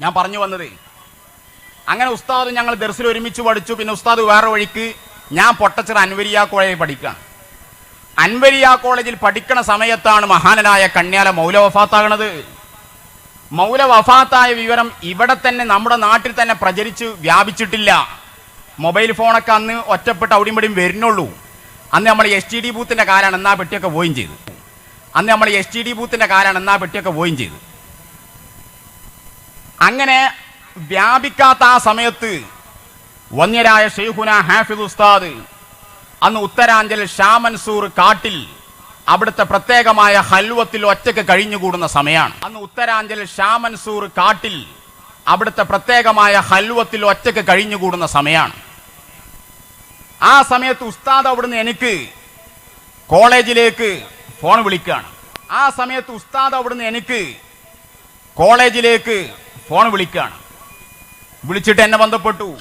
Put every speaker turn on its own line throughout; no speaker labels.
ഞാൻ പറഞ്ഞു വന്നത്. അങ്ങനെ ഉസ്താദ് ഞങ്ങൾ ദർസിൽ ഒരുമിച്ച് പഠിച്ചു. പിന്നെ ഉസ്താദ് വേറെ വഴിക്ക് ഞാൻ പൊട്ടച്ചിറ അൻവരിയ കോളേജിൽ പഠിക്കുക. അൻവരിയ കോളേജിൽ പഠിക്കണ സമയത്താണ് മഹാനനായ കണ്യാല മൗല വഫാത്താകണത്. മൗല വഫാത്തായ വിവരം ഇവിടെ തന്നെ നമ്മുടെ നാട്ടിൽ തന്നെ പ്രചരിച്ച് വ്യാപിച്ചിട്ടില്ല. മൊബൈൽ ഫോണൊക്കെ അന്ന് ഒറ്റപ്പെട്ട് അവിടെയും ഇവിടെയും വരുന്നുള്ളൂ. അന്ന് നമ്മൾ എസ് ടി ഡി ബൂത്തിന്റെ കാലാണ് എന്നാ പെട്ടിയൊക്കെ പോയും ചെയ്തു. അന്ന് നമ്മൾ എസ് ടി ഡി ബൂത്തിന്റെ കാലാണ് എന്നാ പെട്ടിയൊക്കെ പോയും ചെയ്തു. അങ്ങനെ വ്യാപിക്കാത്ത ആ സമയത്ത് വന്യരായ ഷെയ്ഖുന ഹാഫിദ് ഉസ്താദ് അന്ന് ഉത്തരാഞ്ചൽ ഷാമൻസൂർ കാട്ടിൽ അവിടുത്തെ പ്രത്യേകമായ ഹൽവത്തിൽ ഒറ്റയ്ക്ക് കഴിഞ്ഞുകൂടുന്ന സമയമാണ് അന്ന് ഉത്തരാഞ്ചൽ ഷാമൻസൂർ കാട്ടിൽ അവിടുത്തെ പ്രത്യേകമായ ഹൽവത്തിൽ ഒറ്റയ്ക്ക് കഴിഞ്ഞുകൂടുന്ന സമയമാണ് ആ സമയത്ത് ഉസ്താദ് അവിടുന്ന് എനിക്ക് കോളേജിലേക്ക് ഫോൺ വിളിക്കുകയാണ്. ആ സമയത്ത് ഉസ്താദ് അവിടുന്ന് എനിക്ക് കോളേജിലേക്ക് ഫോൺ വിളിക്കാണ്. വിളിച്ചിട്ട് എന്നെ ബന്ധപ്പെട്ടു.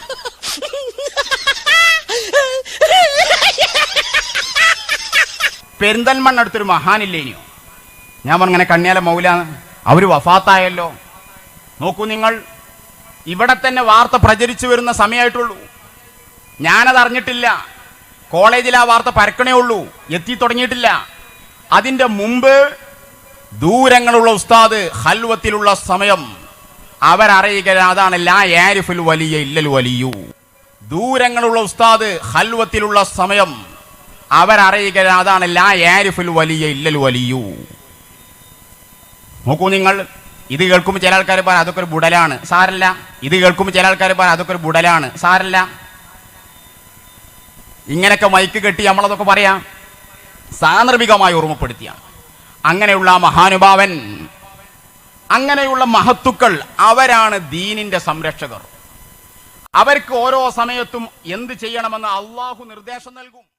പെരിന്തൽമണ്ണ അടുത്തൊരു മഹാനില്ലേനിയോ ഞാൻ പറഞ്ഞങ്ങനെ കണ്യാല മൗല അവർ വഫാത്തായല്ലോ. നോക്കൂ നിങ്ങൾ ഇവിടെ തന്നെ വാർത്ത പ്രചരിച്ചു വരുന്ന സമയമായിട്ടുള്ളൂ ഞാനത് അറിഞ്ഞിട്ടില്ല. കോളേജിൽ ആ വാർത്ത പരക്കണേ ഉള്ളൂ. എത്തി തുടങ്ങിയിട്ടില്ല. അതിന്റെ മുമ്പ് ദൂരങ്ങളുള്ള ഉസ്താദ് ഹൽവത്തിലുള്ള സമയം അവരറിയുക അതാണ് ലാ യാരിഫുൽ വലിയ ഇല്ലൽ വലിയു. ദൂരങ്ങളുള്ള ഉസ്താദ് ഹൽവത്തിലുള്ള സമയം അവരറിയുക അതാണ് ലാ യാരിഫുൽ വലിയ ഇല്ലൽ വലിയു. നോക്കൂ നിങ്ങൾ ഇത് കേൾക്കുമ്പോൾ ചില ആൾക്കാർ പറയാം അതൊക്കെ ഒരു ബുടലാണ്. സാരല്ല. ഇത് കേൾക്കുമ്പോൾ ചില ആൾക്കാർ പറയാം അതൊക്കെ ഒരു ബുടലാണ്. സാരല്ല. ഇങ്ങനെയൊക്കെ മൈക്ക് കെട്ടി നമ്മളതൊക്കെ പറയാം. സാന്ദർഭികമായി ഓർമ്മപ്പെടുത്തിയാണ് അങ്ങനെയുള്ള മഹാനുഭാവൻ അങ്ങനെയുള്ള മഹത്തുക്കൾ അവരാണ് ദീനിന്റെ സംരക്ഷകർ. അവർക്ക് ഓരോ സമയത്തും എന്ത് ചെയ്യണമെന്ന് അള്ളാഹു നിർദ്ദേശം നൽകും.